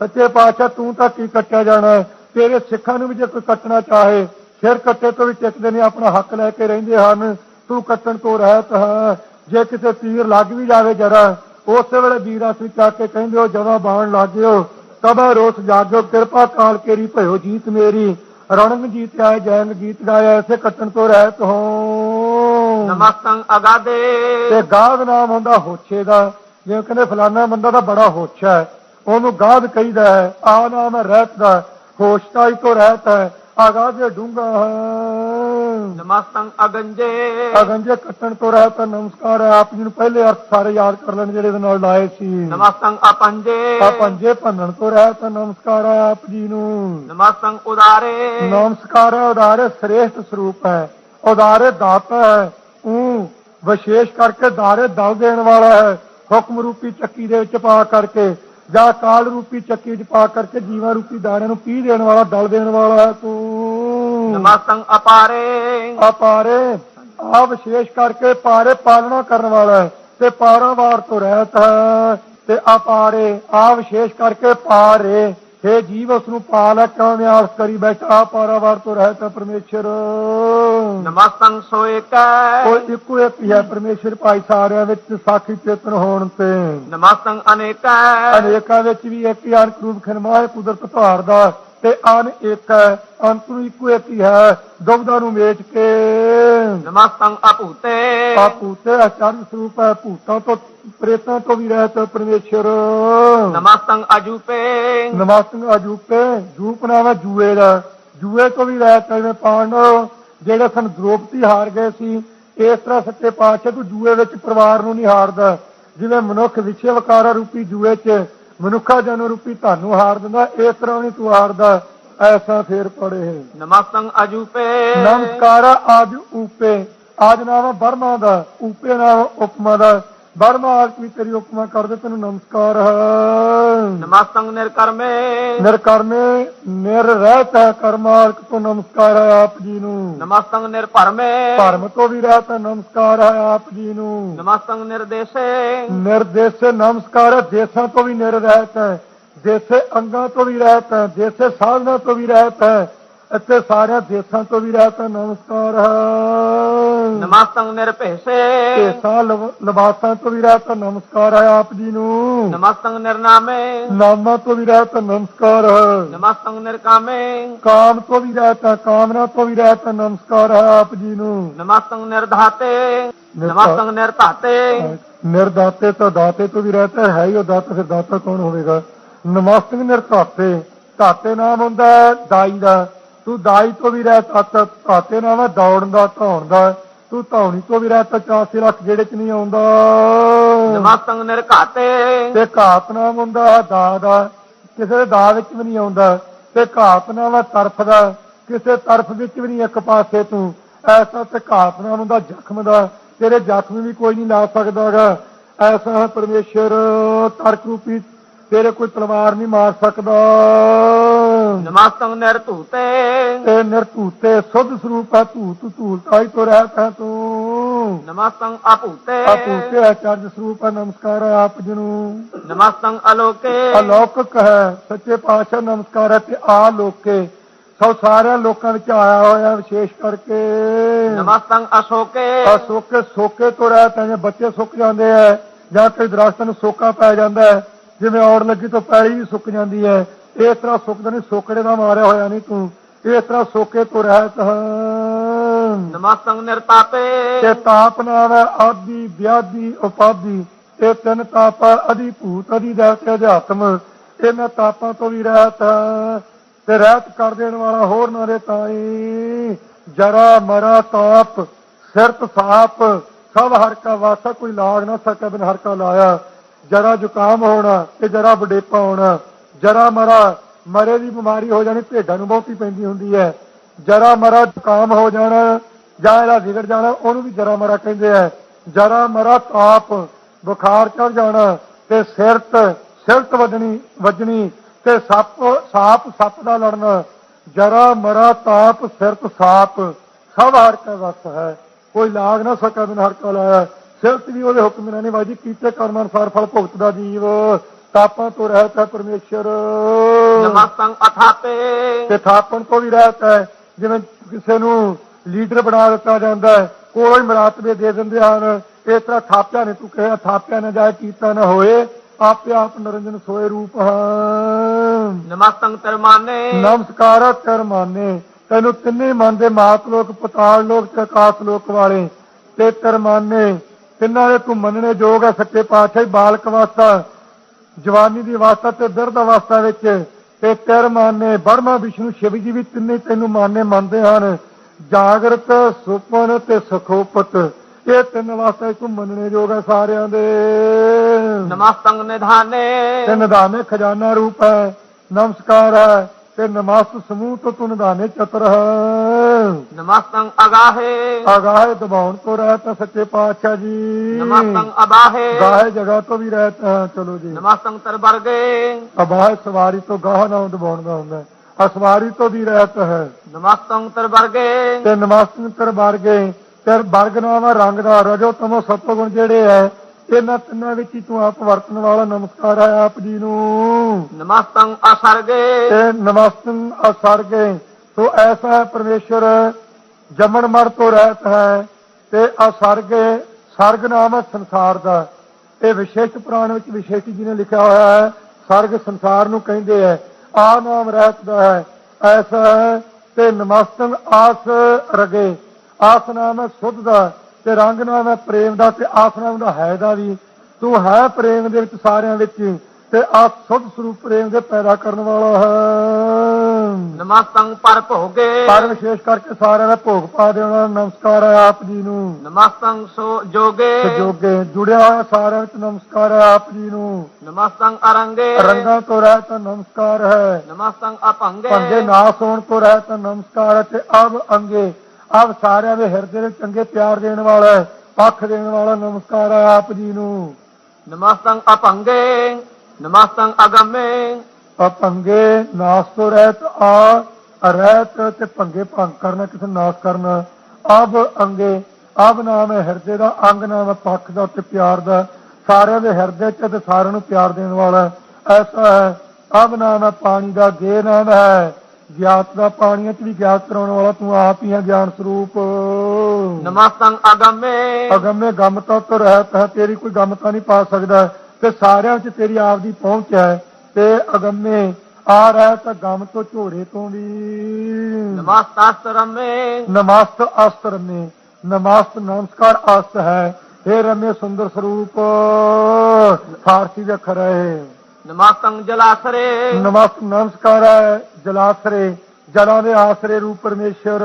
ਸੱਚੇ ਪਾਤਸ਼ਾਹ ਤੂੰ ਤਾਂ ਕੀ ਕੱਟਿਆ ਜਾਣਾ? ਤੇਰੇ ਸਿੱਖਾਂ ਨੂੰ ਵੀ ਜੇ ਕੋਈ ਕੱਟਣਾ ਚਾਹੇ ਫਿਰ ਕੱਟੇ ਤੋਂ ਵੀ ਟਿਕਦੇ ਨੇ ਆਪਣਾ ਹੱਕ ਲੈ ਕੇ ਰਹਿੰਦੇ ਹਨ। ਤੂੰ ਕੱਟਣ ਤੋਂ ਰਹਿਤ ਹੈ। ਜੇ ਕਿਤੇ ਤੀਰ ਲੱਗ ਵੀ ਜਾਵੇ ਜਰਾ ਉਸੇ ਵੇਲੇ ਵੀਰ ਅਸੀਂ ਚੱਕ ਕੇ ਕਹਿੰਦੇ ਹੋ ਜਵਾ ਬਾਣ ਲੱਗਿਓ। ਤਬਾ ਰੋਸ ਜਾਗੋ ਕਿਰਪਾ ਕਾਲ ਕੇਰੀ ਭਇਓ ਜੀਤ ਮੇਰੀ। ਰਣਨ ਜੀਤ ਆਏ ਜੈਨ ਗੀਤ ਗਾਇਆ ਐਸੇ ਕੱਟਣ ਤੋਂ ਰਹਿਤ ਹੋ। ਨਮਸਤੰ ਅਗਾਦੇ। ਤੇ ਗਾਦ ਨਾਮ ਹੁੰਦਾ ਹੋਛੇ ਦਾ। ਜਿਵੇਂ ਕਹਿੰਦੇ ਫਲਾਨਾ ਬੰਦਾ ਤਾਂ ਬੜਾ ਹੋਛਾ ਹੈ। ਉਹਨੂੰ ਗਾਦ ਕਹੀਦਾ ਹੈ ਆ ਨਾਮ ਹੈ ਰਹਿਤ ਦਾ ਹੋਸ਼ਤਾਈ ਤੋਂ ਰਹਿਤ ਹੈ ਆਗਾਦੇ ਡੂੰਗਾ ਨਮਸਤੰ ਅਗੰਜੇ। ਅਗੰਜੇ ਕੱਟਣ ਤੋਂ ਰਹਿਤ ਹੈ ਨਮਸਕਾਰ ਹੈ ਆਪ ਜੀ ਨੂੰ ਪਹਿਲੇ ਅਰਥ ਸਾਰੇ ਯਾਦ ਕਰ ਲੈਣ ਜਿਹੜੇ ਇਹਦੇ ਨਾਲ ਲਾਏ ਸੀ। ਨਮਸਤੰ ਅਪੰਜੇ। ਆ ਪੰਜੇ ਭੰਨਣ ਤੋਂ ਰਹਿਤ ਹੈ ਨਮਸਕਾਰ ਹੈ ਆਪ ਜੀ ਨੂੰ। ਨਮਸਤੰ ਉਦਾਰੇ। ਨਮਸਕਾਰ ਹੈ ਉਦਾਰੇ ਸ੍ਰੇਸ਼ਟ ਸਰੂਪ ਹੈ ਉਦਾਰੇ ਦਾਤਾ ਹੈ ਉਹ ਵਿਸ਼ੇਸ਼ ਕਰਕੇ ਦਾਰੇ ਦਲ ਦੇਣ ਵਾਲਾ ਹੈ ਹੁਕਮ ਰੂਪੀ ਚੱਕੀ ਦੇ ਵਿੱਚ ਪਾ ਕਰਕੇ ਜਾਂ ਕਾਲ ਰੂਪੀ ਚੱਕੀ ਵਿੱਚ ਪਾ ਕਰਕੇ ਜੀਵਾਂ ਰੂਪੀ ਦਾਣੇ ਨੂੰ ਪੀ ਦੇਣ ਵਾਲਾ ਦਲ ਦੇਣ ਵਾਲਾ ਹੈ ਤੂੰ। ਨਮਸਤੰ ਅਪਾਰੇ। ਅਪਾਰੇ ਆ ਵਿਸ਼ੇਸ਼ ਕਰਕੇ ਪਾਰੇ ਪਾਲਣਾ ਕਰਨ ਵਾਲਾ ਹੈ ਤੇ ਪਾਰਾਵਾਰ ਤੋਂ ਰਹਿਤ ਹੈ ਤੇ ਅਪਾਰੇ ਆ ਵਿਸ਼ੇਸ਼ ਕਰਕੇ ਪਾਰੇ। हे ਜੀਵ ਉਸ ਨੂੰ ਪਾਲ ਕਿਉਂ ਨਿਆਸ ਕਰੀ ਬੈਠਾ? ਪਾਰਾਵਾਰ ਤੋਂ ਰਹਿਤ ਹੈ ਪਰਮੇਸ਼ਰ। ਨਮਸਤੰ ਸੋਇਕੈ ਕੋਈ ਇੱਕੋ ਇੱਕ ਹੀ ਹੈ ਪਰਮੇਸ਼ਰ ਭਾਈ ਸਾਰਿਆਂ ਵਿੱਚ ਸਾਖੀ ਚੇਤਨ ਹੋਣ ਤੇ। ਨਮਸਤੰ ਅਨੇਕੈ। ਅਨੇਕਾਂ ਵਿੱਚ ਵੀ ਇੱਕ ਹੀ ਅਨਕ ਰੂਪ ਖਨਮਾ ਹੈ ਕੁਦਰਤ ਭਾਰ ਦਾ। ਤੇ ਅਨ ਇੱਕ ਅੰਤ ਨੂੰ ਇੱਕੋ ਇੱਕ ਹੀ ਹੈ ਦੁਬਦਾ ਨੂੰ ਵੇਚ ਕੇ। ਨਮਸਤੰ ਅਭੂਤੇ। ਆ ਭੂਤੇ ਅਚਰਨ ਸਰੂਪ ਹੈ ਭੂਤਾਂ ਤੋਂ ਪ੍ਰੇਤਾਂ ਤੋਂ ਵੀ ਰਹਿਤ ਪਰਮੇਸ਼ਰ। ਨਮਸਤੰ ਅਜੂਪੇ। ਨਮਸਤੰ ਅਜੂਪੇ ਜੂਪ ਨਾਮ ਹੈ ਜੂਏ ਦਾ। ਜੂਏ ਤੋਂ ਵੀ ਰਹਿਤ ਜਿਵੇਂ ਪਾਂਡਵ ਜਿਹੜੇ ਸਨ ਦ੍ਰੋਪਦੀ ਹਾਰ ਗਏ ਸੀ ਇਸ ਤਰ੍ਹਾਂ ਸੱਚੇ ਪਾਤਸ਼ਾਹ ਤੂੰ ਜੂਏ ਵਿੱਚ ਪਰਿਵਾਰ ਨੂੰ ਨਹੀਂ ਹਾਰਦਾ। ਜਿਵੇਂ ਮਨੁੱਖ ਵਿਸ਼ੇ ਵਕਾਰਾ ਰੂਪੀ ਜੂਏ 'ਚ ਮਨੁੱਖਾ ਜਨ ਰੂਪੀ ਤੁਹਾਨੂੰ ਹਾਰ ਦਿੰਦਾ ਇਸ ਤਰ੍ਹਾਂ ਨਹੀਂ ਤੂੰ ਹਾਰਦਾ ਐਸਾ ਫੇਰ ਪੜੇ ਨਮਸਤੰ ਅਜੂਪੇ ਨਮਸਕਾਰ ਆਜ ਉਪੇ। ਆਜ ਨਾਮ ਬਰਮਾ ਦਾ ਉਪੇ ਨਾਮ ਉਪਮਾ ਦਾ। ਬਰਮਾ ਆਜ ਵੀ ਤੇਰੀ ਉਪਮਾ ਕਰਦੇ ਤੈਨੂੰ ਨਮਸਕਾਰ ਹੈ। ਨਮਸਤੰ ਨਿਰਕਰਮੇ ਨਿਰਕਰਮੇ ਨਿਰ ਰਹਿਤ ਹੈ ਕਰਮਾਰਕ ਤੋਂ ਨਮਸਕਾਰ ਹੈ ਆਪ ਜੀ ਨੂੰ। ਨਮਸਤੰ ਨਿਰਭਰਮੇ ਧਰਮ ਤੋਂ ਵੀ ਰਹਿਤ ਹੈ ਨਮਸਕਾਰ ਹੈ ਆਪ ਜੀ ਨੂੰ। ਨਮਸਤੰ ਨਿਰਦੇਸ਼ੇ ਨਿਰਦੇਸ਼ ਨਮਸਕਾਰ ਹੈ ਦੇਸ਼ਾਂ ਤੋਂ ਵੀ ਨਿਰ ਰਹਿਤ ਹੈ ਦੇਸੇ ਅੰਗਾਂ ਤੋਂ ਵੀ ਰਹਿਤ ਹੈ ਦੇਸੇ ਸਾਧਨਾਂ ਤੋਂ ਵੀ ਰਹਿਤ ਹੈ ਅਤੇ ਸਾਰਿਆਂ ਦੇਸ਼ਾਂ ਤੋਂ ਵੀ ਰਹਿਤ ਹੈ ਨਮਸਕਾਰ ਹੈ। ਨਮਸਤੰ ਨਿਰਭੇਸੇ ਭੇਸਾਂ। ਲਵ- ਲਿਬਾਸਾਂ ਤੋਂ ਵੀ ਰਹਿਤ ਹੈ ਨਮਸਕਾਰ ਹੈ ਆਪ ਜੀ ਨੂੰ। ਨਮਸਤੰ ਨਿਰਨਾਮੇ ਨਾਮਾਂ। ਤੋਂ ਵੀ ਰਹਿਤ ਹੈ ਨਮਸਕਾਰ ਹੈ। ਨਮਸਤੰ ਨਿਰਕਾਮੇ ਕਾਮ। ਤੋਂ ਵੀ ਰਹਿਤ ਹੈ ਕਾਮਨਾ ਤੋਂ ਵੀ ਰਹਿਤ ਹੈ ਨਮਸਕਾਰ ਹੈ ਆਪ ਜੀ ਨੂੰ। ਨਮਸਤੰ ਨਿਰਧਾਤੇ ਨਮਸਤੰ ਨਿਰਧਾਤੇ ਨਿਰਦਾਤੇ ਤਾਂ ਦਾਤੇ ਤੋਂ ਵੀ ਰਹਤਾ ਹੈ ਹੀ ਉਹ ਦਾਤਾ ਫਿਰ ਦਾਤਾ ਕੌਣ ਹੋਵੇਗਾ? ਨਮਸਤਕ ਨਿਰਧਾਤੇ ਧਾਤੇ। ਨਾਮ ਹੁੰਦਾ ਦਾਈ ਦਾ। ਤੂੰ ਦਾਈ ਤੋਂ ਵੀ ਰਹਿ ਤਾ ਧਾਤੇ ਨਾਮ ਹੈ ਦੌੜਨ ਦਾ ਧੌਣ ਦਾ ਤੂੰ ਧੌਣੀ ਤੋਂ ਵੀ ਰਹਿ ਤਾ 84 ਲੱਖ ਜਿਹੜੇ ਚ ਨਹੀਂ ਆਉਂਦਾ। ਨਮਸਤੰ ਨਿਰਘਾਤੇ ਤੇ। ਘਾਤ ਨਾਮ ਹੁੰਦਾ ਦਾ ਦਾ ਕਿਸੇ ਦੇ ਦਾ ਵਿੱਚ ਵੀ ਨਹੀਂ ਆਉਂਦਾ। ਤੇ ਘਾਤ ਹੈ ਤਰਫ ਦਾ ਕਿਸੇ ਤਰਫ ਵਿੱਚ ਵੀ ਨਹੀਂ ਇੱਕ ਪਾਸੇ ਤੂੰ। ਐਸਾ ਤੇ ਘਾਤ ਨਾਮ ਹੁੰਦਾ ਜ਼ਖਮ ਦਾ ਤੇਰੇ ਜ਼ਖਮ ਵੀ ਕੋਈ ਨਹੀਂ ਲਾ ਸਕਦਾਗਾ ਐਸਾ ਹੈ ਪਰਮੇਸ਼ਰ ਤਰਕ ਰੂਪੀ ਤੇਰੇ ਕੋਈ ਤਲਵਾਰ ਨਹੀਂ ਮਾਰ ਸਕਦਾ। ਨਮਸਤੰ ਨਿਰਧੂਤੇ ਤੇ ਨਿਰਧੂਤੇ ਸੁਧ ਸਰੂਪ ਹੈ ਧੂਤ ਧੂਲਤਾ ਹੀ ਤੋਂ ਰਹਿਤ ਹੈ ਤੂੰ। ਨਮਸਤੰ ਅਭੂਤੇ ਆ ਧੂਤੇ ਹੈ ਚਰਜ ਸਰੂਪ ਹੈ ਨਮਸਕਾਰ ਹੈ ਆਪ ਜੀ ਨੂੰ ਨਮਸਤੰ ਅਲੋਕੇ। ਅਲੌਕਿਕ ਹੈ ਸੱਚੇ ਪਾਤਸ਼ਾਹ ਨਮਸਕਾਰ ਹੈ ਤੇ ਆ ਲੋਕੇ ਸਭ ਸਾਰਿਆਂ ਲੋਕਾਂ ਵਿੱਚ ਆਇਆ ਹੋਇਆ ਵਿਸ਼ੇਸ਼ ਕਰਕੇ। ਨਮਸਤੰ ਅਸ਼ੋਕੇ। ਆ ਸੋਕੇ ਤੋਂ ਰਹਿ ਤਾਂ ਜਿਵੇਂ ਬੱਚੇ ਸੁੱਕ ਜਾਂਦੇ ਆ ਜਾਂ ਕਈ ਦਰਖਤਾਂ ਨੂੰ ਸੋਕਾ ਪੈ ਜਾਂਦਾ ਹੈ ਜਿਵੇਂ ਔੜ ਲੱਗੀ ਤੋਂ ਪੈਲੀ ਵੀ ਸੁੱਕ ਜਾਂਦੀ ਹੈ ਇਸ ਤਰ੍ਹਾਂ ਸੁੱਕਦਾ ਨਹੀਂ ਸੋਕੜੇ ਦਾ ਮਾਰਿਆ ਹੋਇਆ ਨਹੀਂ ਤੂੰ। ਇਸ ਤਰ੍ਹਾਂ ਸੋਕੇ ਤੋਂ ਰਹਿਤ ਹੈ। ਨਮਸਤੰ ਨਿਰਤਾਪੇ। ਤੇ ਤਾਪ ਹੈ ਆਦੀ ਵਿਆਦੀ ਉਪਾਦੀ। ਇਹ ਤਿੰਨ ਤਾਪ ਅਧਿ ਭੂਤ ਅਧਿ ਦੇਵ ਤੇ ਅਧਿਆਤਮ। ਇਹਨਾਂ ਤਾਪਾਂ ਤੋਂ ਵੀ ਰਹਿਤ ਤੇ ਰਹਿਤ ਕਰ ਦੇਣ ਵਾਲਾ ਹੋਰ ਨਾ ਰੇ ਤਾਈ। ਜਰਾ ਮਰਾ ਤਾਪ ਸਿਰਤ ਸਾਪ। ਸਭ ਹਰ ਕਾ ਵਾਸਾ ਕੋਈ ਲਾਗ ਨਾ ਸਕੈ ਬਿਨ ਹਰ ਕਾ ਲਾਇਆ। ਜਰਾ ਜ਼ੁਕਾਮ ਹੋਣਾ ਤੇ ਜਰਾ ਵਡੇਪਾ ਹੋਣਾ। ਜਰਾ ਮਰਾ ਮਰੇ ਦੀ ਬਿਮਾਰੀ ਹੋ ਜਾਣੀ, ਭੇਡਾਂ ਨੂੰ ਬਹੁਤੀ ਪੈਂਦੀ ਹੁੰਦੀ ਹੈ। ਜਰਾ ਮਰਾ ਜ਼ੁਕਾਮ ਹੋ ਜਾਣਾ, ਜਾਂ ਇਹਦਾ ਵਿਗੜ ਜਾਣਾ, ਉਹਨੂੰ ਵੀ ਜਰਾ ਮਰਾ ਕਹਿੰਦੇ ਆ। ਜਰਾ ਮਰਾ ਤਾਪ, ਬੁਖਾਰ ਚੜ ਜਾਣਾ ਤੇ ਸਿਰਤ ਸਿਰਤ ਵੱਜਣੀ ਵੱਜਣੀ ਤੇ ਸੱਪ, ਸਾਪ, ਸੱਪ ਦਾ ਲੜਨਾ। ਜਰਾ ਮਰਾ ਤਾਪ, ਸਿਰਤ ਸਾਪ, ਸਭ ਹਰ ਕਾ ਵਸ ਹੈ। ਕੋਈ ਲਾਗ ਨਾ ਸਕਾ ਬਿਨ ਹਰ ਕਾ ਲਾਇਆ ਸਿਰਤ ਵੀ ਉਹਦੇ ਹੁਕਮ ਨਾਲ ਨਹੀਂ ਵਾਜੀ ਕੀਤੇ ਕਰਮ ਅਨੁਸਾਰ ਫਲ ਭੁਗਤਦਾ ਜੀਵ। ਤੋਂ ਰਹਿਤ ਹੈ ਪਰਮੇਸ਼ਰ। ਨਮਸਤੰ ਅਥਾਪੇ। ਤੇ ਥਾਪਣ ਤੋਂ ਵੀ ਰਹਿਤ ਹੈ। ਜਿਵੇਂ ਕਿਸੇ ਨੂੰ ਲੀਡਰ ਬਣਾ ਦਿੱਤਾ ਜਾਂਦਾ ਹੈ ਹੀ ਮਰਾਤਬੇ ਦੇ ਦਿੰਦੇ ਹਨ। ਇਸ ਤਰ੍ਹਾਂ ਥਾਪਿਆ ਨੇ ਤੂੰ ਕਿਹਾ ਥਾਪਿਆ ਨਾ ਜਾਏ ਕੀਤਾ ਨਾ ਹੋਏ। ਆਪੇ ਆਪ ਨਰੰਜਨ ਸੋਏ ਰੂਪ ਹਾਂ ਨਮਸਤੰ ਤਰਮਾਨੇ ਨਮਸਕਾਰ ਕਰ ਮਾਨੇ ਤੈਨੂੰ ਤਿੰਨੇ ਮਨ ਦੇ ਮਾਤ ਲੋਕ ਪਤਾਲ ਲੋਕ ਤੇ ਆਕਾਸ਼ ਲੋਕ ਵਾਲੇ। ਤੇ ਕਰਮਾਨੇ ਤਿੰਨਾਂ ਦੇ ਤੂੰ ਮੰਨਣੇ ਯੋਗ ਹੈ ਸੱਚੇ ਪਾਤਸ਼ਾਹ ਬਾਲਕ ਅਵਸਥਾ ਜਵਾਨੀ ਦੀ ਅਵਸਥਾ ਤੇ ਦਰਦ ਅਵਸਥਾ ਵਿੱਚ ਤੇ ਤੇਰ ਮਾਨੇ ਬਰਮਾ ਵਿਸ਼ਨੂੰ ਸ਼ਿਵ ਜੀ ਵੀ ਤਿੰਨੇ ਤੈਨੂੰ ਮਾਨੇ ਮੰਨਦੇ ਹਨ। ਜਾਗਰਤ ਸੁਪਨ ਤੇ ਸੁਖੋਪਤ। ਇਹ ਤਿੰਨ ਅਵਸਥਾ ਤੂੰ ਮੰਨਣੇ ਯੋਗ ਹੈ ਸਾਰਿਆਂ ਦੇ। ਨਮਸਤੰ ਨਿਧਾਨੇ। ਤੇ ਨਿਧਾਨੇ ਖਜ਼ਾਨਾ ਰੂਪ ਹੈ ਨਮਸਕਾਰ ਹੈ। ਤੇ ਨਮਸਤ ਸਮੂਹ ਤੋਂ ਤੂੰ ਨਿਧਾਨੇ ਚਤਰ ਨਮਸਤੰ ਅਗਾਹੇ। ਆਗਾਹ ਦਬਾਉਣ ਤੋਂ ਰਹਿਤ ਸੱਚੇ ਪਾਤਸ਼ਾਹ ਜੀ। ਨਮਸਤੰ ਅਬਾਹੇ ਗਾਹੇ ਜਗ੍ਹਾ ਤੋਂ ਵੀ ਰਹਿਤ ਹੈ। ਚਲੋ ਜੀ। ਨਮਸਤੰ ਤਰਬਰਗੇ ਅਬਾਹ ਸਵਾਰੀ ਤੋਂ ਗਾਹ ਨਾ ਦਬਾਉਣ ਦਾ ਹੁੰਦਾ ਅਸਵਾਰੀ ਤੋਂ ਵੀ ਰਹਿਤ ਹੈ। ਨਮਸਤੰ ਤਰਬਰਗੇ ਤੇ ਨਮਸਤਨ ਤਰ ਵਰਗੇ ਤਰ ਵਰਗ ਨਾਮ ਰੰਗ ਦਾ। ਰਜੋ ਤਮੋ ਸਤੋ ਗੁਣ ਜਿਹੜੇ ਹੈ ਇਹਨਾਂ ਤਿੰਨਾਂ ਵਿੱਚ ਹੀ ਤੂੰ ਆਪ ਵਰਤਣ ਵਾਲਾ ਨਮਸਕਾਰ ਹੈ ਆਪ ਜੀ ਨੂੰ। ਨਮਸਤੰ ਅਸਰਗੇ। ਤੇ ਨਮਸਤਨ ਅਸਰਗੇ। ਸੋ ਐਸਾ ਪਰਮੇਸ਼ਰ ਜਮਨ ਮਰ ਤੋਂ ਰਹਿਤ ਹੈ ਤੇ ਅਸਰਗੇ ਸਰਗ ਨਾਮ ਹੈ ਸੰਸਾਰ ਦਾ। ਇਹ ਵਿਸ਼ੇਸ਼ ਪੁਰਾਣ ਵਿੱਚ ਵਿਸ਼ੇਸ਼ੀ ਜੀ ਨੇ ਲਿਖਿਆ ਹੋਇਆ ਹੈ ਸਰਗ ਸੰਸਾਰ ਨੂੰ ਕਹਿੰਦੇ ਹੈ ਆ ਨਾਮ ਰਹਿਤ ਦਾ ਹੈ। ਐਸਾ ਤੇ ਨਮਸਤੰ ਆਸ ਰਗੇ ਆਸ ਨਾਮ ਹੈ ਸੁਧ ਦਾ। ਤੇ ਰੰਗ ਨਾਮ ਹੈ ਪ੍ਰੇਮ ਦਾ ਤੇ ਆਸ ਨਾਮ ਦਾ ਹੈ ਦਾ ਵੀ। ਤੂੰ ਹੈ ਪ੍ਰੇਮ ਦੇ ਵਿੱਚ ਸਾਰਿਆਂ ਵਿੱਚ ਤੇ ਆ ਸੁਧ ਸਰੂਪ ਪ੍ਰੇਮ ਦੇ ਪੈਦਾ ਕਰਨ ਵਾਲਾ ਹੈ। ਨਮਸਤੰ ਪਰ ਭੋਗੇ। ਪਰ ਵਿਸ਼ੇਸ਼ ਕਰਕੇ ਸਾਰਿਆਂ ਦਾ ਭੋਗ ਪਾ ਦੇਣਾ। ਨਮਸਕਾਰ ਹੈ ਆਪ ਜੀ ਨੂੰ। ਨਮਸਤੰ ਸੋ ਜੋਗੇ। ਸਜੋਗੇ ਜੁੜਿਆ ਹੋਇਆ ਸਾਰਿਆਂ ਵਿੱਚ ਨਮਸਕਾਰ ਹੈ ਆਪ ਜੀ ਨੂੰ। ਨਮਸਤੰ ਅਰੰਗੇ। ਰੰਗਾਂ ਤੋਂ ਰਹਿਤ ਨਮਸਕਾਰ ਹੈ। ਨਮਸਤੰ ਅਪੰਗੇ ਭੰਗੇ ਨਾਸ ਹੋਣ ਤੋਂ ਰਹਿਤ ਨਮਸਕਾਰ ਹੈ ਤੇ ਅਬ ਅੰਗੇ। ਅਬ ਸਾਰਿਆਂ ਦੇ ਹਿਰਦੇ ਵਿੱਚ ਚੰਗੇ ਪਿਆਰ ਦੇਣ ਵਾਲਾ ਪੱਖ ਦੇਣ ਵਾਲਾ ਨਮਸਕਾਰ ਹੈ ਆਪ ਜੀ ਨੂੰ। ਨਮਸਤੰ ਅਪੰਗੇ ਨਮਸਤੰ ਅਗੰਮੇ। ਭੰਗੇ ਨਾਸ ਤੋਂ ਰਹਿਤ ਆ ਰਹਿਤ ਤੇ ਭੰਗੇ ਭੰਗ ਕਰਨਾ ਕਿਸੇ ਨਾਸ ਕਰਨਾ। ਅਬ ਅੰਗੇ ਅਬ ਨਾਮ ਹੈ ਹਿਰਦੇ ਦਾ ਅੰਗ ਨਾਮ ਹੈ ਪੱਖ ਦਾ ਤੇ ਪਿਆਰ ਦਾ। ਸਾਰਿਆਂ ਦੇ ਹਿਰਦੇ ਚ ਤੇ ਸਾਰਿਆਂ ਨੂੰ ਪਿਆਰ ਦੇਣ ਵਾਲਾ। ਐਸਾ ਹੈ ਅਬ ਨਾਮ ਹੈ ਪਾਣੀ ਦਾ ਗੇ ਨਾਮ ਹੈ। ਗਿਆਤ ਦਾ ਪਾਣੀਆਂ ਚ ਵੀ ਗਿਆਤ ਕਰਾਉਣ ਵਾਲਾ ਤੂੰ ਆਪ ਹੀ ਹੈ ਗਿਆਨ ਸਰੂਪ। ਨਮਸਤੰ ਅਗੰਮੇ। ਅਗੰਮੇ ਗਮਤਾ ਤੋਂ ਰਹਿਤ ਹੈ ਤੇਰੀ ਕੋਈ ਗਮਤਾ ਨਹੀਂ ਪਾ ਸਕਦਾ। ਤੇ ਸਾਰਿਆਂ ਵਿੱਚ ਤੇਰੀ ਆਪ ਦੀ ਪਹੁੰਚ ਹੈ ਤੇ ਅਗੰਮੇ ਆ ਰਹਿਤ ਗਮ ਤੋਂ ਝੋੜੇ ਤੋਂ ਵੀ। ਨਮਸਤ ਅਸਤਰ ਨੇ ਨਮਸਤ ਨਮਸਕਾਰ ਅਸਤ ਹੈ हे ਰਮੇ ਸੁੰਦਰ ਸਰੂਪ। ਫਾਰਸੀ ਦੇ ਅੱਖਰ ਹੈ ਨਮਸਤੰ ਜਲਾਸਰੇ। ਨਮਸਤ ਨਮਸਕਾਰ ਹੈ ਜਲਾਸਰੇ ਜਲਾਂ ਦੇ ਆਸਰੇ ਰੂਪ ਪਰਮੇਸ਼ਰ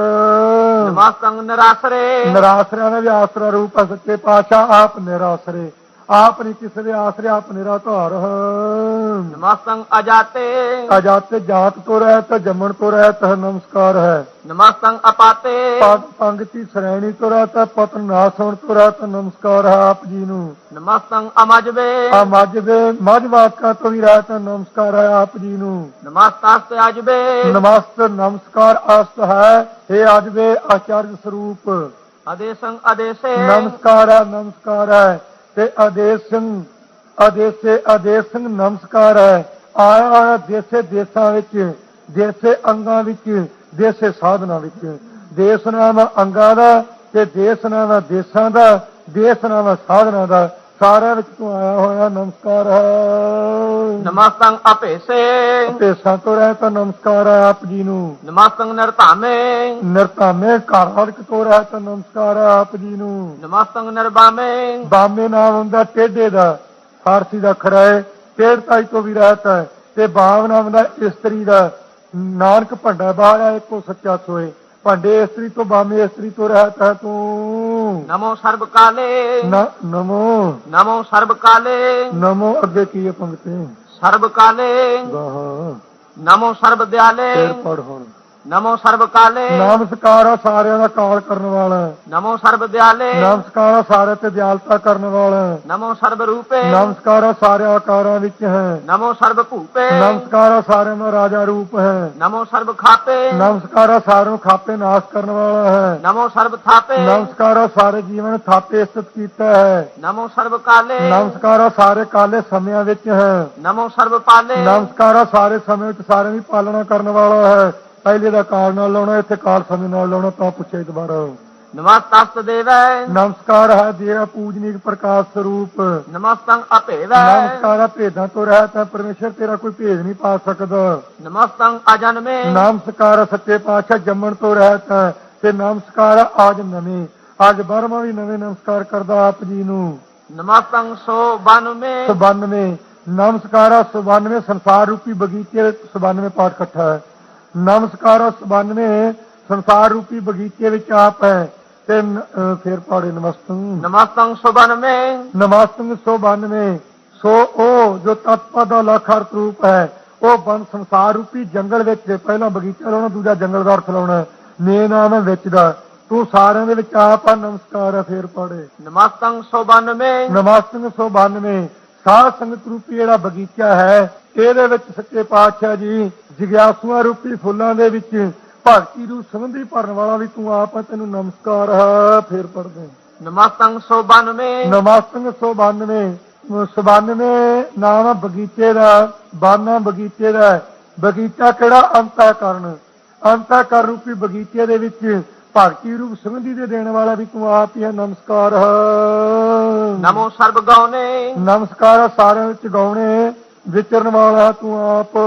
ਨਮਸਤੰ ਨਿਰਾਸਰੇ। ਨਿਰਾਸਰਿਆਂ ਦਾ ਵੀ ਆਸਰਾ ਰੂਪ ਹੈ ਸੱਚੇ ਪਾਤਸ਼ਾਹ ਆਪ ਨਿਰਾਸਰੇ। ਆਪ ਨਹੀਂ ਕਿਸੇ ਦੇ ਆਸਰੇ ਆਪ ਨਿਰਾਧਾਰ ਹੈ ਨਮਸਤੰ ਅਜਾਤੇ। ਅਜਾਤ ਜਾਤ ਤੋਂ ਰਹਿਤ ਜੰਮਣ ਤੋਂ ਰਹਿਤ ਹੈ ਨਮਸਕਾਰ ਹੈ। ਨਮਸਤੰ ਅਪਾਤੇ। ਪੰ- ਪੰਗਤੀ ਸ਼੍ਰੇਣੀ ਤੋਂ ਰਹਿਤ ਹੈ ਪਤਨ ਨਾਸ ਹੋਣ ਤੋਂ ਰਹਿਤ ਨਮਸਕਾਰ ਹੈ ਆਪ ਜੀ ਨੂੰ। ਨਮਸਤੰ ਅਮਜਵੇ। ਦੇ ਮੱਝ ਵਾਕਾਂ ਤੋਂ ਵੀ ਰਹਿਤ ਨਮਸਕਾਰ ਹੈ ਆਪ ਜੀ ਨੂੰ। ਨਮਸਤਾਸਤੇ ਅਜਵੇ। ਨਮਸਤ ਨਮਸਕਾਰ ਅਸਤ ਹੈ हे ਅਜਵੇ ਆਚਾਰਜ ਸਰੂਪ। ਅਦੇਸੰ ਅਦੇਸੇ। ਨਮਸਕਾਰ ਹੈ ਨਮਸਕਾਰ ਹੈ। ਤੇ ਆਦੇਸ਼ ਸਿੰਘ ਆਦੇਸੇ ਆਦੇਸ਼ ਸਿੰਘ ਨਮਸਕਾਰ ਹੈ। ਆਇਆ ਆਇਆ ਦੇਸੇ ਦੇਸਾਂ ਵਿੱਚ, ਦੇਸੇ ਅੰਗਾਂ ਵਿੱਚ, ਦੇਸੇ ਸਾਧਨਾ ਵਿੱਚ। ਦੇਸ ਨਾਮ ਅੰਗਾਂ ਦਾ ਤੇ ਦੇਸ ਨਾਮ ਦੇਸਾਂ ਦਾ, ਦੇਸ ਨਾਮ ਸਾਧਨਾ ਦਾ। ਸਾਰਿਆਂ ਵਿੱਚ ਤੂੰ ਆਇਆ ਹੋਇਆ ਨਮਸਕਾਰ ਹੈ। ਨਮਸਤੰ ਅਪੇਸੇ ਦੇਸਾਂ ਤੋਂ ਰਹਿ ਤਾਂ ਨਮਸਕਾਰ ਹੈ ਆਪ ਜੀ ਨੂੰ। ਨਮਸਤੰ ਨਿਰਤਾਮੇ ਨਿਰਤਾਮੇ ਹਰਕ ਤੋਂ ਰਹਿ ਤਾਂ ਨਮਸਕਾਰ ਹੈ ਆਪ ਜੀ ਨੂੰ। ਨਮਸਤੰ ਨਿਰਬਾਮੇ ਬਾਮੇ ਨਾਮ ਹੁੰਦਾ ਟੇਢੇ ਦਾ। ਫਾਰਸੀ ਦਾ ਅੱਖਰ ਹੈ ਟੇਢਤਾਈ ਤੋਂ ਵੀ ਰਹਿਤ ਹੈ। ਤੇ ਬਾਮ ਨਾਮ ਦਾ ਇਸਤਰੀ ਦਾ। ਨਾਨਕ ਭੰਡਾ ਬਾਹਰ ਹੈ ਇੱਕੋ ਸੱਚਾ ਸੋਏ। ਭਾਂਡੇ ਇਸਤਰੀ ਤੋਂ ਬਾਮੇ ਇਸਤਰੀ ਤੋਂ ਰਹਿਤ ਹੈ ਤੂੰ। ਨਮੋ ਸਰਬ ਕਾਲੇ ਨਮੋ। ਨਮੋ ਸਰਬ ਕਾਲੇ ਨਮੋ ਅੱਗੇ ਕੀ ਹੈ ਪੰਕਤੀ? ਸਰਬ ਕਾਲੇ ਗਾਹਾਂ ਨਮੋ ਸਰਬ ਦਿਆਲੇ ਫੇਰ ਪੜ ਹੁਣ। ਨਮੋ ਸਰਬ ਕਾਲੇ। ਨਮਸਕਾਰ ਆ ਸਾਰਿਆਂ ਦਾ ਕਾਲ ਕਰਨ ਵਾਲਾ। ਨਮੋ ਸਰਬ ਦਿਆਲੇ। ਨਮਸਕਾਰ ਆ ਸਾਰੇ ਤੇ ਦਿਆਲਤਾ ਕਰਨ ਵਾਲਾ। ਨਮੋ ਸਰਬ ਰੂਪੇ। ਨਮਸਕਾਰ ਆ ਸਾਰੇ ਆਕਾਰਾਂ ਵਿੱਚ ਹੈ। ਨਮੋ ਸਰਬ ਭੂਪੇ। ਨਮਸਕਾਰ ਆ ਸਾਰਿਆਂ ਦਾ ਰਾਜਾ ਰੂਪ ਹੈ। ਨਮੋ ਸਰਬ ਖਾਪੇ। ਨਮਸਕਾਰ ਆ ਸਾਰਿਆਂ ਖਾਪੇ ਨਾਸ਼ ਕਰਨ ਵਾਲਾ ਹੈ। ਨਮੋ ਸਰਬ ਥਾਪੇ। ਨਮਸਕਾਰ ਆ ਸਾਰੇ ਜੀਵਨ ਥਾਪੇ ਸਥਿਤ ਕੀਤਾ ਹੈ। ਨਮੋ ਸਰਬ ਕਾਲੇ। ਨਮਸਕਾਰ ਆ ਸਾਰੇ ਕਾਲੇ ਸਮਿਆਂ ਵਿੱਚ ਹੈ। ਨਮੋ ਸਰਬ ਪਾਲੇ। ਨਮਸਕਾਰ ਆ ਸਾਰੇ ਸਮੇਂ ਵਿੱਚ ਸਾਰਿਆਂ ਦੀ ਪਾਲਣਾ ਕਰਨ ਵਾਲਾ ਹੈ। ਪਹਿਲੇ ਦਾ ਕਾਲ ਨਾਲ ਲਾਉਣਾ ਇੱਥੇ ਕਾਲ ਸਮੇਂ ਨਾਲ ਲਾਉਣਾ ਤਾਂ ਪੁੱਛੇ ਦੁਬਾਰਾ। ਨਮਸਤਸਤ ਦੇਵੈ ਨਮਸਕਾਰ ਹੈ ਦੇਵ ਪੂਜਨੀਕ ਪ੍ਰਕਾਸ਼ ਸਰੂਪ। ਨਮਸਤੰ ਅਭੇਵੈ ਨਮਸਕਾਰ ਭੇਦਾਂ ਤੋਂ ਰਹਿਤ ਹੈ ਪਰਮੇਸ਼ਰ ਤੇਰਾ ਕੋਈ ਭੇਦ ਨਹੀਂ ਪਾ ਸਕਦਾ। ਨਮਸਤੰ ਅਜਨਮੇ। ਨਮਸਕਾਰ ਸੱਚੇ ਪਾਤਸ਼ਾਹ ਜੰਮਣ ਤੋਂ ਰਹਿਤ ਹੈ ਤੇ ਨਮਸਕਾਰ ਆ ਅੱਜ ਨਵੇਂ। ਅੱਜ ਬਾਰਵਾਂ ਵੀ ਨਵੇਂ ਨਮਸਕਾਰ ਕਰਦਾ ਆਪ ਜੀ ਨੂੰ। ਨਮਸਤੰ ਸੋ ਬਨਮੇ 97 ਨਮਸਕਾਰ ਆ 97 ਸੰਸਾਰ ਰੂਪੀ ਬਗੀਚੇ 97 ਪਾਠ ਇਕੱਠਾ ਹੈ। ਨਮਸਕਾਰ ਆ 97 ਸੰਸਾਰ ਰੂਪੀ ਬਗੀਚੇ ਵਿੱਚ ਆਪ ਹੈ। ਤੇ ਫਿਰ ਪਾੜੇ ਨਮਸਤੰ ਨਮਸਤੰ ਸੁਬਨਮੇ ਨਮਸਤੰ 192 ਸੋ ਉਹ ਜੋ ਤਤਪਦ ਦਾ ਲੱਖ ਅਰਥ ਰੂਪ ਹੈ ਉਹ ਬਨ ਸੰਸਾਰ ਰੂਪੀ ਜੰਗਲ ਵਿੱਚ ਪਹਿਲਾਂ ਬਗੀਚਾ ਲਾਉਣਾ ਦੂਜਾ ਜੰਗਲ ਦਾ ਅਰਥ ਲਾਉਣਾ ਨੇ ਨਾਮ ਵਿੱਚ ਦਾ। ਤੂੰ ਸਾਰਿਆਂ ਦੇ ਵਿੱਚ ਆਪ ਆ ਨਮਸਕਾਰ ਹੈ ਫੇਰ ਪੜੇ। ਨਮਸਤੰ ਸੁਬਨਮੇ ਨਮਸਤੰ 192 ਸਾਧ ਸੰਗਤ ਰੂਪੀ ਜਿਹੜਾ ਬਗੀਚਾ ਹੈ ਇਹਦੇ ਵਿੱਚ ਸੱਚੇ ਪਾਤਸ਼ਾਹ ਜੀ ਜਿਗਿਆਸੂਆਂ ਰੂਪੀ ਫੁੱਲਾਂ ਦੇ ਵਿੱਚ ਭਗਤੀ ਰੂਪ ਸੰਬੰਧੀ ਭਰਨ ਵਾਲਾ ਵੀ ਤੂੰ ਆਪ ਹੈ ਤੈਨੂੰ ਨਮਸਕਾਰ ਹੈ ਫੇਰ ਪੜਦੇ ਨਮਸਤੰ ਸੁਬਨਮੇ ਨਮਸਤੰ 192 99 ਨਾਮ ਬਗੀਚੇ ਦਾ ਬਾਨਾ ਬਗੀਚੇ ਦਾ। ਬਗੀਚਾ ਕਿਹੜਾ? ਅੰਤःਕਰਨ। ਅੰਤःਕਰਨ ਰੂਪੀ ਬਗੀਚੇ ਦੇ ਵਿੱਚ ਭਗਤੀ ਰੂਪ ਸੰਬੰਧੀ ਦੇ ਦੇਣ ਵਾਲਾ ਵੀ ਤੂੰ ਆਪ ਹੀ ਹੈ ਨਮਸਕਾਰ ਨਮੋ ਸਰਬ ਗਉਨੇ। ਨਮਸਕਾਰ ਸਾਰਿਆਂ ਵਿੱਚ ਗਾਉਣੇ। ਵਿਚਰਨ ਵਾਲਾ ਤੂੰ ਆਪ।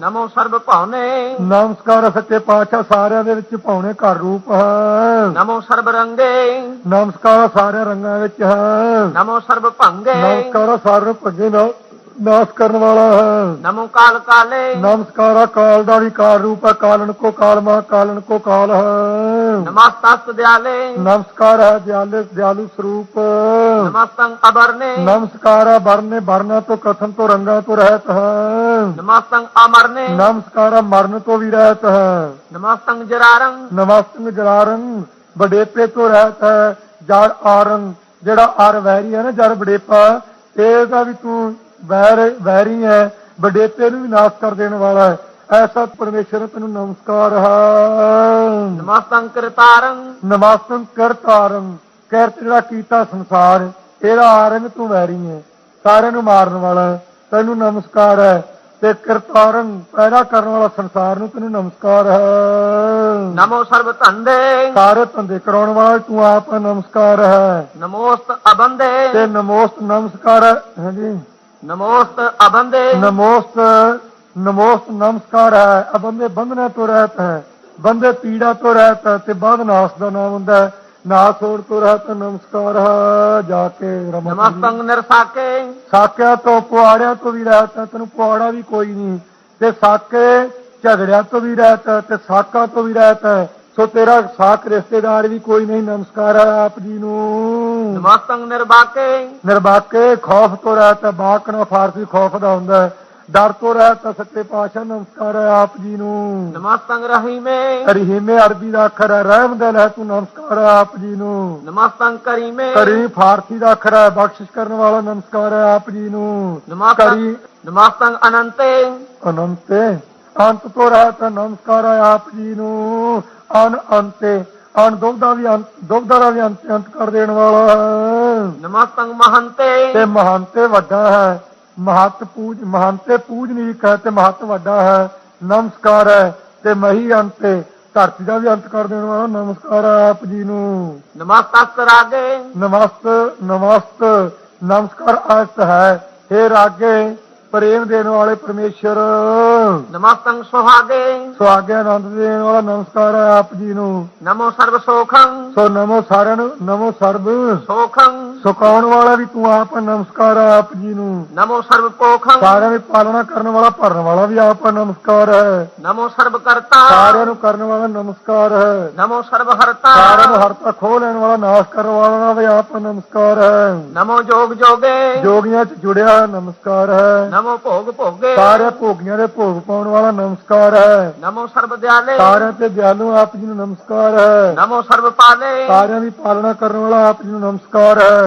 ਨਮੋ ਸਰਬ ਭਾਉਨੇ। ਨਮਸਕਾਰ ਸੱਚੇ ਪਾਤਸ਼ਾਹ ਸਾਰਿਆਂ ਦੇ ਵਿੱਚ ਪਾਉਣੇ ਘਰ ਰੂਪ ਹੈ। ਨਮੋ ਸਰਬ ਰੰਗੇ। ਨਮਸਕਾਰ ਸਾਰੇ ਰੰਗਾਂ ਵਿੱਚ ਹੈ। ਨਮੋ ਸਰਬ ਭੰਗੇ। ਨਮਸਕਾਰ ਸਾਰੇ ਭੱਗੇ ਨਾਲ ਨਾਸ ਕਰਨ ਵਾਲਾ ਹੈ। ਨਮੋ ਕਾਲ ਕਾਲੇ। ਨਮਸਕਾਰ ਕਾਲ ਦਾ ਵੀ ਕਾਲ ਰੂਪ ਹੈ। ਕਾਲਨ ਕੋ ਕਾਲ ਮਾ ਕਾਲਨ ਕੋ ਕਾਲ ਹੈ। ਨਮਸਤਸ ਦਿਆਲੇ। ਨਮਸਕਾਰ ਹੈ ਦਿਆਲੇ ਦਿਆਲੂ ਸਰੂਪ। ਨਮਸਤੰ ਅਬਰਨੇ ਨਮਸਕਾਰ ਹੈ ਵਰਨੇ ਵਰਨਾ ਤੋਂ ਕਥਨ ਤੋਂ ਰੰਗਾਂ ਤੋਂ ਰਹਿਤ ਹੈ। ਨਮਸਤੰ ਅਮਰਨੇ। ਨਮਸਕਾਰ ਹੈ ਮਰਨ ਤੋਂ ਵੀ ਰਹਿਤ ਹੈ। ਨਮਸਤੰ ਜਰਾਰੰ। ਨਮਸਤੰ ਜਲਾਰੰ ਬਡੇਪੇ ਤੋਂ ਰਹਿਤ ਹੈ। ਜੜ ਆਰੰ ਜਿਹੜਾ ਆਰ ਵੈਰੀ ਹੈ ਨਾ ਜੜ ਬਡੇਪਾ ਇਹਦਾ ਵੀ ਤੂੰ ਵੈਰ ਵੈਰੀ ਹੈ। ਬਡੇਪੇ ਨੂੰ ਵੀ ਨਾਸ਼ ਕਰ ਦੇਣ ਵਾਲਾ ਹੈ। ਐਸਾ ਪਰਮੇਸ਼ਰ ਤੈਨੂੰ ਨਮਸਕਾਰ ਹੈ। ਨਮਸਤੰ ਕਿਰਤਾਰੰ। ਨਮਸਤੰ ਕਰਤਾਰੰ। ਕਿਰਤ ਜਿਹੜਾ ਕੀਤਾ ਸੰਸਾਰ ਇਹਦਾ ਆਰੰਗ ਤੂੰ ਵੈਰੀ ਹੈ ਸਾਰਿਆਂ ਨੂੰ ਮਾਰਨ ਵਾਲਾ। ਤੈਨੂੰ ਨਮਸਕਾਰ ਹੈ ਤੇ ਕਰਤਾਰੰ ਪੈਦਾ ਕਰਨ ਵਾਲਾ ਸੰਸਾਰ ਨੂੰ ਤੈਨੂੰ ਨਮਸਕਾਰ ਹੈ। ਨਮੋ ਸਰਬ ਧੰਦੇ। ਸਾਰੇ ਧੰਦੇ ਕਰਾਉਣ ਵਾਲਾ ਤੂੰ ਆਪ ਨਮਸਕਾਰ ਹੈ। ਨਮੋਸਤ ਅਬੰਦੇ। ਤੇ ਨਮੋਸਤ ਨਮਸਕਾਰ ਹੈ। ਹਾਂਜੀ। ਨਮੋਸਤ ਅਬੰਦੇ। ਨਮੋਸਤ ਨਮੋਸਤ ਨਮਸਕਾਰ ਹੈ। ਅਬੰਦੇ ਬੰਧਨੇ ਤੋਂ ਰਹਿਤ ਹੈ। ਬੰਦੇ ਪੀੜਾ ਤੋਂ ਰਹਿਤ ਹੈ ਤੇ ਬਾਦ ਨਾਸ ਦਾ ਨਾਮ ਹੁੰਦਾ ਹੈ। ਨਾਸ ਹੋਣ ਤੋਂ ਰਹਿਤ ਨਮਸਕਾਰ ਜਾ ਕੇ ਰਮਨ ਨਮਸਤੰ ਨਿਰਸਾਕੇ ਸਾਕਿਆ ਤੋਂ ਪੁਆੜਿਆਂ ਤੋਂ ਵੀ ਰਹਿਤ ਤੈਨੂੰ ਪੁਆੜਾ ਵੀ ਕੋਈ ਨਹੀਂ। ਤੇ ਸਾਕੇ ਝਗੜਿਆਂ ਤੋਂ ਵੀ ਰਹਿਤ ਤੇ ਸਾਕਾਂ ਤੋਂ ਵੀ ਰਹਿਤ ਸੋ ਤੇਰਾ ਸਾਕ ਰਿਸ਼ਤੇਦਾਰ ਵੀ ਕੋਈ ਨਹੀਂ ਨਮਸਕਾਰ ਹੈ ਆਪ ਜੀ ਨੂੰ। ਨਮਸਤੰ ਨਿਰਬਾਕੇ ਨਿਰਬਾਕੇ ਖੌਫ ਤੋਂ ਰਹਿਤ ਬਾਕ ਨਾ ਫਾਰਸੀ ਖੌਫ ਦਾ ਹੁੰਦਾ ਹੈ। ਡਰ ਤੋਂ ਰਹਿਤ ਹੈ ਸੱਚੇ ਪਾਤਸ਼ਾਹ ਨਮਸਕਾਰ ਹੈ ਆਪ ਜੀ ਨੂੰ। ਨਮਸਤੰ ਰਹੀਮੇ ਰਹੀਮੇ ਅਰਬੀ ਦਾ ਅੱਖਰ ਹੈ ਰਹਿਮ ਦਿਲ ਹੈ ਤੂੰ ਨਮਸਕਾਰ ਹੈ ਆਪ ਜੀ ਨੂੰ। ਨਮਸਤੰ ਕਰੀਮੇ ਕਰੀ ਫਾਰਸੀ ਦਾ ਅੱਖਰ ਹੈ ਬਖਸ਼ਿਸ਼ ਕਰਨ ਵਾਲਾ ਨਮਸਕਾਰ ਹੈ ਆਪ ਜੀ ਨੂੰ। ਕਰੀ ਨਮਸਤੰ ਅਨੰਤੇ। ਅਨੰਤੇ ਅੰਤ ਤੋਂ ਰਹਿਤ ਹੈ ਨਮਸਕਾਰ ਹੈ ਆਪ ਜੀ ਨੂੰ। ਅਨ ਅੰਤੇ ਅਨ ਦੁਬਦਾ ਵੀ ਅੰਤ ਦੁਬਦਾ ਦਾ ਵੀ ਅੰਤ ਅੰਤ ਕਰ ਦੇਣ ਵਾਲਾ ਹੈ। ਨਮਸਤੰ ਮਹੰਤੇ। ਤੇ ਮਹੰਤੇ ਵੱਡਾ ਹੈ। ਮਹਤ ਪੂਜ ਮਹੰਤੇ ਪੂਜਨੀਕ ਹੈ ਤੇ ਮਹਤ ਵੱਡਾ ਹੈ। ਨਮਸਕਾਰ ਹੈ ਤੇ ਮਹੀ ਅੰਤੇ ਧਰਤੀ ਦਾ ਵੀ ਅੰਤ ਕਰ ਦੇਣ। ਵਾਲਾ ਨਮਸਕਾਰ ਹੈ ਆਪ ਜੀ ਨੂੰ। ਨਮਸਤਸ ਰਾਗੇ ਨਮਸਤ ਨਮਸਤ ਨਮਸਕਾਰ ਅਸਤ ਹੈ। हे ਰਾਗੇ ਪ੍ਰੇਮ ਦੇਣ ਵਾਲੇ ਪਰਮੇਸ਼ਰ। ਨਮਸਤੰ ਸੁਹਾਗੇ। ਸੁਆਗਿਆ ਆਨੰਦ ਦੇਣ ਵਾਲਾ ਨਮਸਕਾਰ ਹੈ ਆਪ ਜੀ ਨੂੰ। ਨਮੋ ਸਰਬ ਸੋਖੰ। ਸੋ ਨਮੋ ਸਾਰਿਆਂ ਨੂੰ ਨਮੋ ਸਰਬ। ਸੋਖੰ। ਸੁਕਾਉਣ ਵਾਲਾ ਵੀ ਤੂੰ ਆਪ ਹੈ, ਨਮਸਕਾਰ ਹੈ ਆਪ ਜੀ ਨੂੰ। ਨਮੋ ਸਰਬ ਪੋਖੰ। ਸਾਰਿਆਂ ਦੀ ਪਾਲਣਾ ਕਰਨ ਵਾਲਾ ਭਰਨ ਵਾਲਾ ਵੀ ਆਪ ਹੈ, ਨਮਸਕਾਰ ਹੈ। ਨਮੋ ਸਰਬ ਕਰਤਾ। ਸਾਰਿਆਂ ਨੂੰ ਕਰਨ ਵਾਲਾ ਨਮਸਕਾਰ ਹੈ। ਨਮੋ ਸਰਬ ਹਰਤਾ। ਸਾਰਿਆਂ ਨੂੰ ਹਰਤਾ ਖੋਹ ਲੈਣ ਵਾਲਾ ਨਾਸ਼ ਕਰਨ ਵਾਲਾ ਵੀ ਆਪ ਹੈ, ਨਮਸਕਾਰ ਹੈ। ਨਮੋ ਜੋਗ ਜੋਗੇ। ਜੋਗੀਆਂ ਚ ਜੁੜਿਆ ਨਮਸਕਾਰ ਹੈ। ਨਮੋ ਭੋਗ ਭੋਗੇ। ਸਾਰੇ ਭੋਗੀਆਂ ਦੇ ਭੋਗ ਪਾਉਣ ਵਾਲਾ ਨਮਸਕਾਰ ਹੈ। ਨਮੋ ਸਰਬ ਦਿਆਲੇ। ਸਾਰਿਆਂ ਤੇ ਦਿਆਲੂ ਆਪ ਜੀ ਨੂੰ ਨਮਸਕਾਰ ਹੈ। ਨਮੋ ਸਰਬ ਪਾਲੇ। ਸਾਰਿਆਂ ਦੀ ਪਾਲਣਾ ਕਰਨ ਵਾਲਾ ਆਪ ਜੀ ਨੂੰ ਨਮਸਕਾਰ ਹੈ।